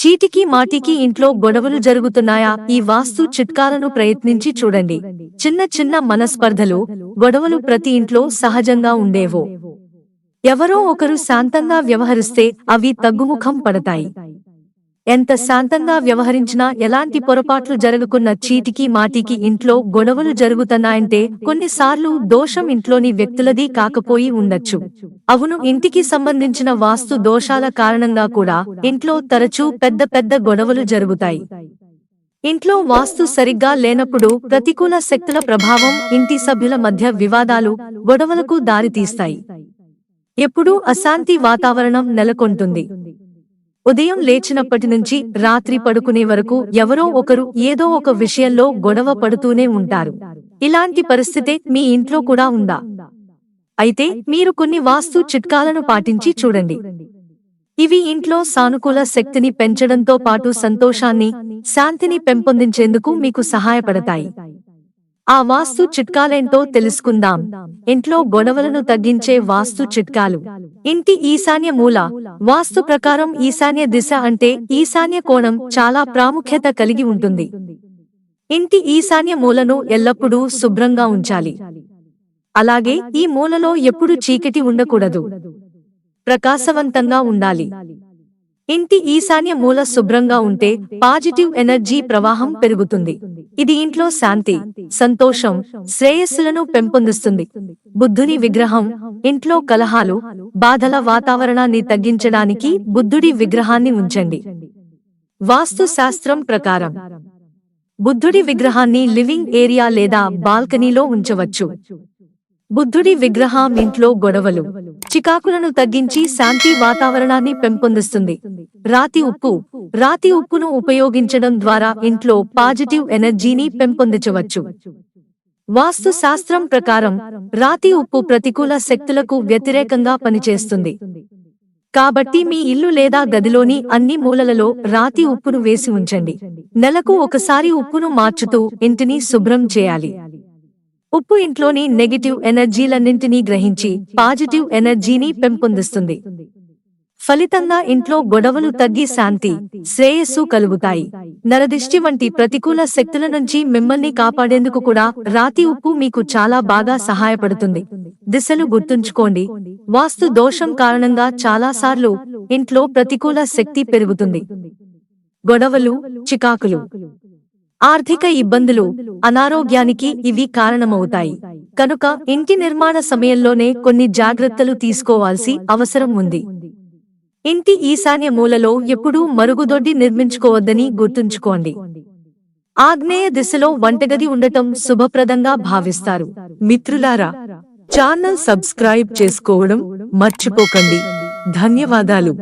చీటికి మాటికి ఇంట్లో గొడవలు జరుగుతున్నాయా? ఈ వాస్తు చిట్కాలను ప్రయత్నించి చూడండి. చిన్న చిన్న మనస్పర్ధలు గొడవలు ప్రతి ఇంట్లో సహజంగా ఉండేవో. ఎవరో ఒకరు శాంతంగా వ్యవహరిస్తే అవి తగ్గుముఖం పడతాయి. ఎంత శాంతంగా వ్యవహరించినా ఎలాంటి పొరపాట్లు జరగకున్న చీటికి మాటికి ఇంట్లో గొడవలు జరుగుతున్నాయంటే కొన్నిసార్లు దోషం ఇంట్లోని వ్యక్తులది కాకపోయి ఉండొచ్చు. అవును ఇంటికి సంబంధించిన వాస్తు దోషాల కారణంగా కూడా ఇంట్లో తరచూ పెద్ద పెద్ద గొడవలు జరుగుతాయి. ఇంట్లో వాస్తు సరిగ్గా లేనప్పుడు ప్రతికూల శక్తుల ప్రభావం ఇంటి సభ్యుల మధ్య వివాదాలు గొడవలకు దారితీస్తాయి ఎప్పుడూ అశాంతి వాతావరణం నెలకొంటుంది. ఉదయం లేచినప్పటి నుంచి రాత్రి పడుకునే వరకు ఎవరో ఒకరు ఏదో ఒక విషయంలో గొడవ పడుతూనే ఉంటారు. ఇలాంటి పరిస్థితే మీ ఇంట్లో కూడా ఉందా? అయితే మీరు కొన్ని వాస్తు చిట్కాలను పాటించి చూడండి. ఇవి ఇంట్లో సానుకూల శక్తిని పెంచడంతో పాటు సంతోషాన్ని శాంతిని పెంపొందించేందుకు మీకు సహాయపడతాయి. ఆ వాస్తు చిట్కాలేంటో తెలుసుకుందాం. ఇంట్లో గొడవలను తగ్గించే వాస్తు చిట్కాలు. ఇంటి ఈశాన్య మూల. వాస్తు ప్రకారం ఈశాన్య దిశ అంటే ఈశాన్య కోణం చాలా ప్రాముఖ్యత కలిగి ఉంటుంది. ఇంటి ఈశాన్య మూలను ఎల్లప్పుడూ శుభ్రంగా ఉంచాలి. అలాగే ఈ మూలలో ఎప్పుడు చీకటి ఉండకూడదు. ప్రకాశవంతంగా ఉండాలి. ఇంటి ఈశాన్య మూల శుభ్రంగా ఉంటే పాజిటివ్ ఎనర్జీ ప్రవాహం పెరుగుతుంది. ఇది ఇంట్లో శాంతి సంతోషం శ్రేయస్సులను పెంపొందిస్తుంది. బుద్ధుని విగ్రహం ఇంట్లో కలహాలు బాధల వాతావరణాన్ని తగ్గించడానికి బుద్ధుడి విగ్రహాన్ని ఉంచండి. వాస్తు శాస్త్రం ప్రకారం బుద్ధుడి విగ్రహాన్ని లివింగ్ ఏరియా లేదా బాల్కనీలో ఉంచవచ్చు. బుద్ధుడి విగ్రహం ఇంట్లో గొడవలు. చికాకులను తగ్గించి శాంతి వాతావరణాన్ని పెంపొందిస్తుంది. రాతి ఉప్పు. రాతి ఉప్పును ఉపయోగించడం ద్వారా ఇంట్లో పాజిటివ్ ఎనర్జీని పెంపొందించవచ్చు. వాస్తు శాస్త్రం ప్రకారం రాతి ఉప్పు ప్రతికూల శక్తులకు వ్యతిరేకంగా పనిచేస్తుంది. కాబట్టి మీ ఇల్లు లేదా గదిలోని అన్ని మూలలలో రాతి ఉప్పును వేసి ఉంచండి. నెలకు ఒకసారి ఉప్పును మార్చుతూ ఇంటిని శుభ్రం చేయాలి. ఉప్పు ఇంట్లోని నెగటివ్ ఎనర్జీలన్నింటినీ గ్రహించి పాజిటివ్ ఎనర్జీని పెంపొందిస్తుంది. ఫలితంగా ఇంట్లో గొడవలు తగ్గి శాంతి శ్రేయస్సు కలుగుతాయి. నరదిష్టి వంటి ప్రతికూల శక్తుల నుంచి మిమ్మల్ని కాపాడేందుకు కూడా రాతి ఉప్పు మీకు చాలా బాగా సహాయపడుతుంది. దిశలు గుర్తుంచుకోండి. వాస్తు దోషం కారణంగా చాలాసార్లు ఇంట్లో ప్రతికూల శక్తి పెరుగుతుంది. గొడవలు చికాకులు ఆర్థిక ఇబ్బందులు అనారోగ్యానికి ఇవి కారణమవుతాయి. కనుక ఇంటి నిర్మాణ సమయంలోనే కొన్ని జాగ్రత్తలు తీసుకోవాల్సి అవసరం ఉంది. ఇంటి ఈశాన్య మూలలో ఎప్పుడూ మరుగుదొడ్డి నిర్మించుకోవద్దని గుర్తుంచుకోండి. ఆగ్నేయ దిశలో వంటగది ఉండటం శుభప్రదంగా భావిస్తారు. మిత్రులారా ఛానల్ సబ్స్క్రైబ్ చేసుకోవడం మర్చిపోకండి. ధన్యవాదాలు.